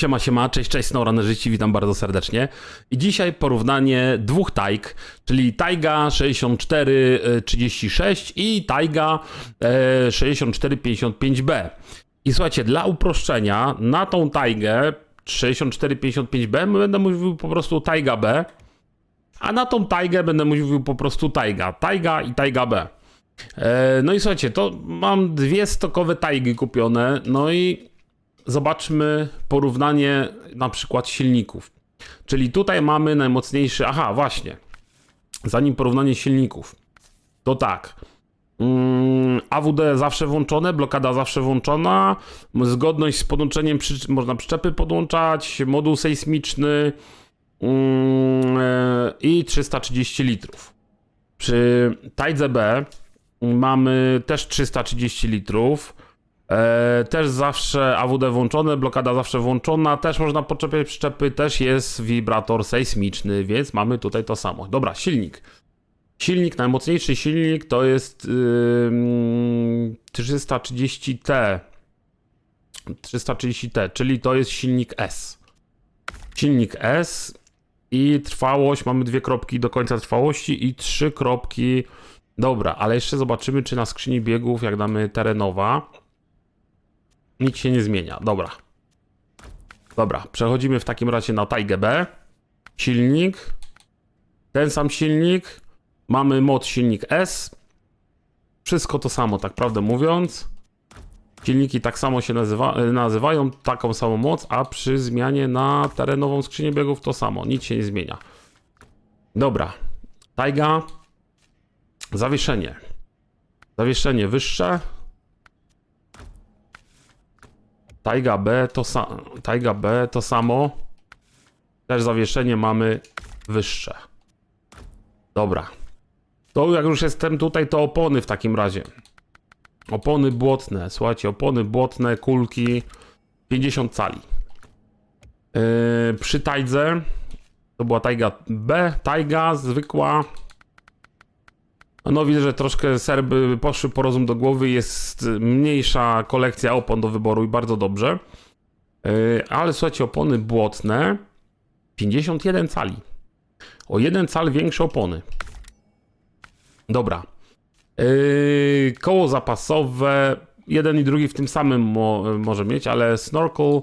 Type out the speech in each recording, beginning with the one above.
Siema, siema, cześć, cześć, Snowrunner Życi, witam bardzo serdecznie. I dzisiaj porównanie dwóch Taig, czyli Taiga 6436 i Taiga e, 6455B. I słuchajcie, dla uproszczenia, na tą Taigę 6455B będę mówił po prostu Taiga B, a na tą Taigę będę mówił po prostu Taiga. Taiga i Taiga B. E, no i słuchajcie, to mam dwie stokowe Taigi kupione, no i zobaczmy porównanie na przykład silników. Czyli tutaj mamy najmocniejszy. Aha, właśnie. Zanim porównanie silników, to tak. Mm, AWD zawsze włączone, blokada zawsze włączona, zgodność z podłączeniem, przy, można przyczepy podłączać, moduł sejsmiczny mm, e, i 330 litrów. Przy Tajdze B mamy też 330 litrów. E, też zawsze AWD włączone, blokada zawsze włączona, też można podczepiać przyczepy, też jest wibrator sejsmiczny, więc mamy tutaj to samo. Dobra, silnik. Silnik, najmocniejszy silnik to jest yy, 330T. 330T, czyli to jest silnik S. Silnik S i trwałość, mamy dwie kropki do końca trwałości i trzy kropki. Dobra, ale jeszcze zobaczymy, czy na skrzyni biegów, jak damy terenowa, nic się nie zmienia. Dobra. Dobra, przechodzimy w takim razie na Taigę B. Silnik. Ten sam silnik. Mamy mod silnik S. Wszystko to samo, tak prawdę mówiąc. Silniki tak samo się nazywa, nazywają, taką samą moc, a przy zmianie na terenową skrzynię biegów to samo. Nic się nie zmienia. Dobra. Taiga. Zawieszenie. Zawieszenie wyższe. Taiga B to, sa- Taiga B to samo. Też zawieszenie mamy wyższe. Dobra. To jak już jestem tutaj, to opony w takim razie. Opony błotne. Słuchajcie, opony błotne, kulki 50 cali. Yy, przy Tajdze to była Taiga B, Taiga zwykła. No widzę, że troszkę serby poszły po rozum do głowy, jest mniejsza kolekcja opon do wyboru i bardzo dobrze. Yy, ale słuchajcie, opony błotne 51 cali. O jeden cal większe opony. Dobra. Yy, koło zapasowe. Jeden i drugi w tym samym mo może mieć, ale snorkel.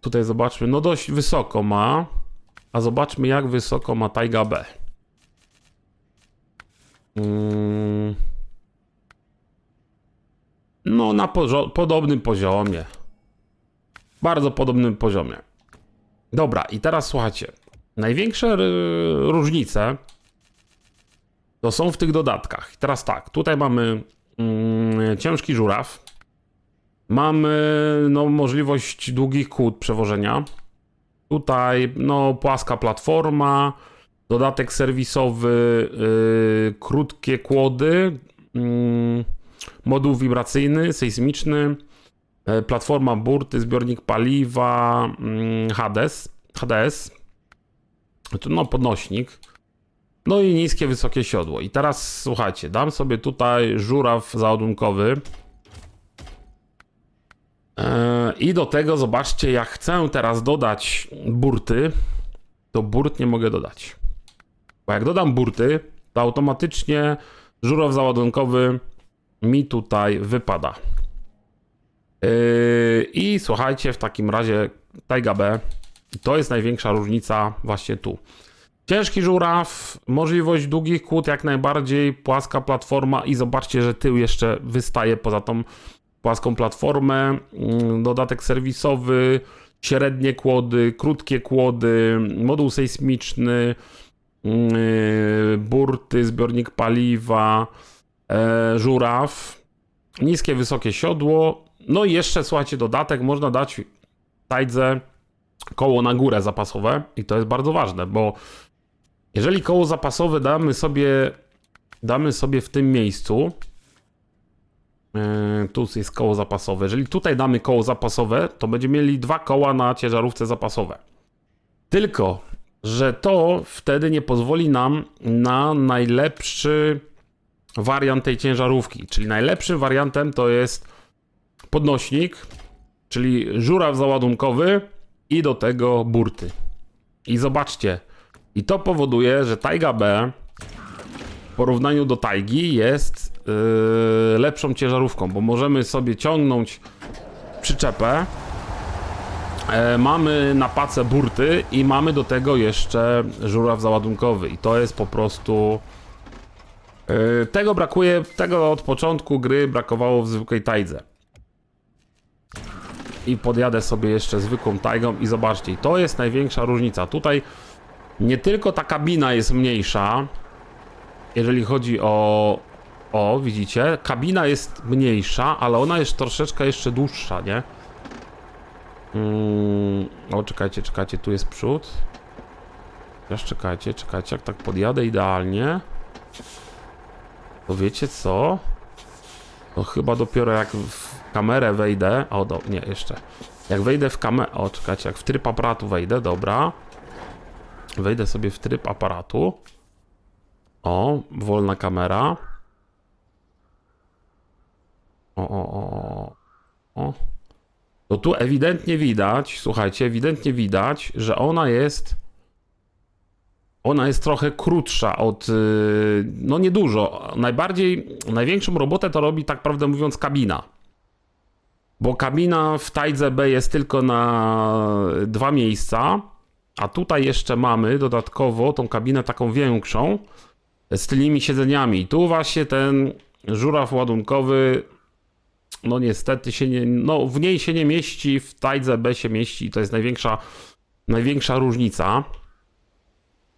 Tutaj zobaczmy. No dość wysoko ma. A zobaczmy, jak wysoko ma Taiga B. Mm. No, na podobnym poziomie. Bardzo podobnym poziomie. Dobra, i teraz słuchajcie. Największe różnice to są w tych dodatkach. Teraz tak, tutaj mamy mm, ciężki żuraw. Mamy no, możliwość długich kłód przewożenia. Tutaj no, płaska platforma, dodatek serwisowy, yy, krótkie kłody, yy, moduł wibracyjny, sejsmiczny, yy, platforma burty, zbiornik paliwa, yy, HDS, HDS, no podnośnik, no i niskie, wysokie siodło. I teraz słuchajcie, dam sobie tutaj żuraw załadunkowy. Yy, I do tego zobaczcie, jak chcę teraz dodać burty, to burt nie mogę dodać. Bo jak dodam burty, to automatycznie żuraw załadunkowy mi tutaj wypada. Yy, I słuchajcie, w takim razie Taiga B to jest największa różnica właśnie tu. Ciężki żuraw, możliwość długich kłód jak najbardziej, płaska platforma i zobaczcie, że tył jeszcze wystaje poza tą płaską platformę. Yy, Dodatek serwisowy, średnie kłody, krótkie kłody, moduł sejsmiczny, burty, zbiornik paliwa, e, żuraw, niskie, wysokie siodło. No i jeszcze, słuchajcie, dodatek można dać tajdze koło na górę zapasowe i to jest bardzo ważne, bo jeżeli koło zapasowe damy sobie, damy sobie w tym miejscu, Yy, tu jest koło zapasowe. Jeżeli tutaj damy koło zapasowe, to będziemy mieli dwa koła na ciężarówce zapasowe. Tylko, że to wtedy nie pozwoli nam na najlepszy wariant tej ciężarówki. Czyli najlepszym wariantem to jest podnośnik czyli żuraw załadunkowy i do tego burty. I zobaczcie, i to powoduje, że Taiga B w porównaniu do Taigi jest yy, lepszą ciężarówką, bo możemy sobie ciągnąć przyczepę, mamy na pace burty i mamy do tego jeszcze żuraw załadunkowy i to jest po prostu... yy, tego brakuje, tego od początku gry brakowało w zwykłej Taidze. I podjadę sobie jeszcze zwykłą Taigą i zobaczcie, to jest największa różnica. Tutaj nie tylko ta kabina jest mniejsza, jeżeli chodzi o. O, widzicie? Kabina jest mniejsza, ale ona jest troszeczkę jeszcze dłuższa, nie? Mm, o, czekajcie, czekajcie, tu jest przód. Teraz czekajcie, czekajcie, jak tak podjadę idealnie. To wiecie co? To chyba dopiero jak w kamerę wejdę. O, do, nie, jeszcze. Jak wejdę w kamerę. O, czekajcie, jak w tryb aparatu wejdę, dobra. Wejdę sobie w tryb aparatu. O, wolna kamera. O, o, o, o. To tu ewidentnie widać, słuchajcie, ewidentnie widać, że ona jest. Ona jest trochę krótsza od. yy, No niedużo. Najbardziej, największą robotę to robi, tak prawdę mówiąc, kabina. Bo kabina w Tajdze B jest tylko na dwa miejsca, a tutaj jeszcze mamy dodatkowo tą kabinę taką większą z tylnymi siedzeniami. Tu właśnie ten żuraw ładunkowy, no niestety się nie, no w niej się nie mieści, w Tajdze B się mieści i to jest największa, największa różnica.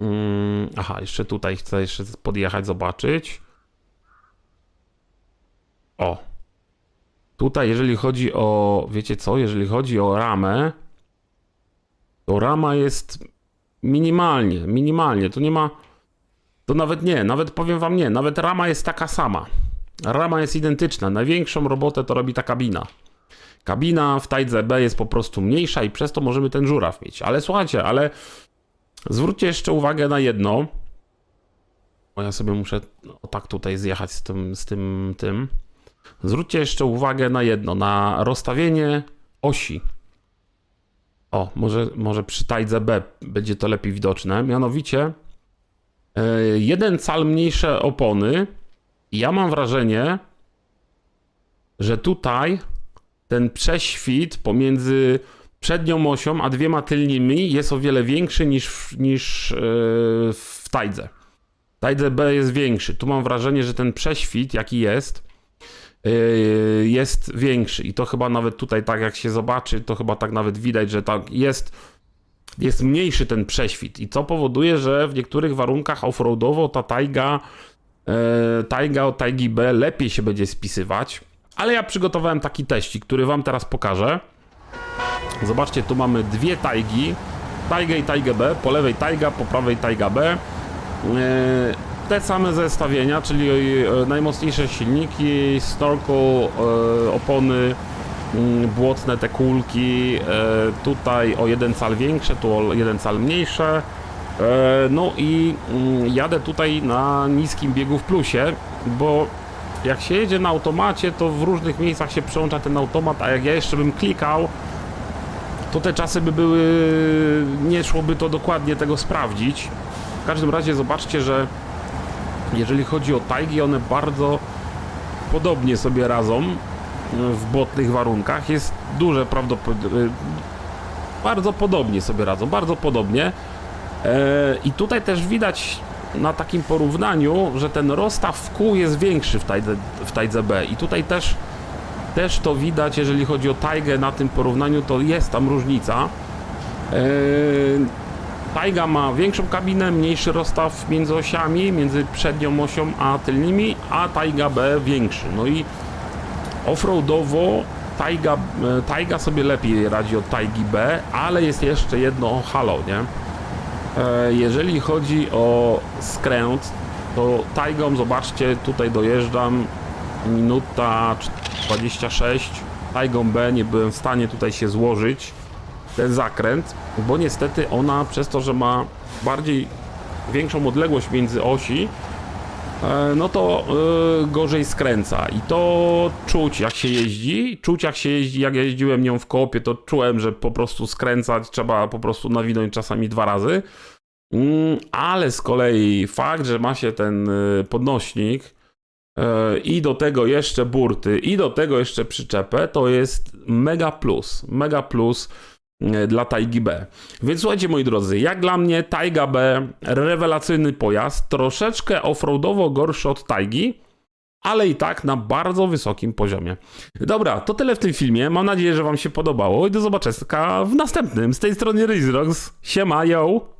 Mm, aha, jeszcze tutaj chcę jeszcze podjechać, zobaczyć. O. Tutaj, jeżeli chodzi o, wiecie co, jeżeli chodzi o ramę, to rama jest minimalnie, minimalnie, to nie ma, to nawet nie, nawet powiem wam nie, nawet rama jest taka sama. Rama jest identyczna, największą robotę to robi ta kabina. Kabina w Tajdze B jest po prostu mniejsza i przez to możemy ten żuraw mieć. Ale słuchajcie, ale zwróćcie jeszcze uwagę na jedno. Bo ja sobie muszę o tak tutaj zjechać z tym, z tym, tym. Zwróćcie jeszcze uwagę na jedno, na rozstawienie osi. O, może, może przy Tajdze B będzie to lepiej widoczne. Mianowicie e, jeden cal mniejsze opony. Ja mam wrażenie, że tutaj ten prześwit pomiędzy przednią osią a dwiema tylnymi jest o wiele większy niż, w- niż e, w Tajdze. Tajdze B jest większy. Tu mam wrażenie, że ten prześwit, jaki jest, yy, jest większy i to chyba nawet tutaj tak jak się zobaczy, to chyba tak nawet widać, że tak jest jest mniejszy ten prześwit i co powoduje, że w niektórych warunkach offroadowo ta Taiga e, Taiga od Taigi B lepiej się będzie spisywać, ale ja przygotowałem taki teścik, który wam teraz pokażę. Zobaczcie, tu mamy dwie Taigi, Taigę i Taigę B, po lewej Taiga, po prawej Taiga B. E, te same zestawienia, czyli e, najmocniejsze silniki, snorkel, e, opony mm, błotne, te kulki, e, tutaj o jeden cal większe, tu o jeden cal mniejsze. E, No i mm, jadę tutaj na niskim biegu w plusie, bo jak się jedzie na automacie, to w różnych miejscach się przełącza ten automat, a jak ja jeszcze bym klikał, to te czasy by były, nie szłoby to dokładnie tego sprawdzić. W każdym razie zobaczcie, że jeżeli chodzi o tajgi, one bardzo podobnie sobie radzą w błotnych warunkach. Jest duże prawdopodobnie. Bardzo podobnie sobie radzą, bardzo podobnie. E, I tutaj też widać na takim porównaniu, że ten rozstaw w kół jest większy w tajdze, w B. I tutaj też, też to widać, jeżeli chodzi o tajgę na tym porównaniu, to jest tam różnica. E, Taiga ma większą kabinę, mniejszy rozstaw między osiami, między przednią osią a tylnymi, a Taiga B większy. No i offroadowo Taiga, e, Taiga sobie lepiej radzi od Taigi B, ale jest jeszcze jedno halo, nie? E, Jeżeli chodzi o skręt, to Taigą, zobaczcie, tutaj dojeżdżam minuta 26. Taigą B nie byłem w stanie tutaj się złożyć ten zakręt, bo niestety ona przez to, że ma bardziej większą odległość między osi, no to e, gorzej skręca. I to czuć jak się jeździ. Czuć jak się jeździ. Jak ja jeździłem nią w koopie, to czułem, że po prostu skręcać trzeba po prostu nawinąć czasami dwa razy. Mm, ale z kolei fakt, że ma się ten y, podnośnik e, i do tego jeszcze burty, i do tego jeszcze przyczepę, to jest mega plus. Mega plus e, dla Taigi B. Więc słuchajcie moi drodzy, jak dla mnie Taiga B rewelacyjny pojazd, troszeczkę offroadowo gorszy od Taigi, ale i tak na bardzo wysokim poziomie. Dobra, to tyle w tym filmie. Mam nadzieję, że wam się podobało i do zobaczenia w następnym. Z tej strony Rizrox. Siema, yo!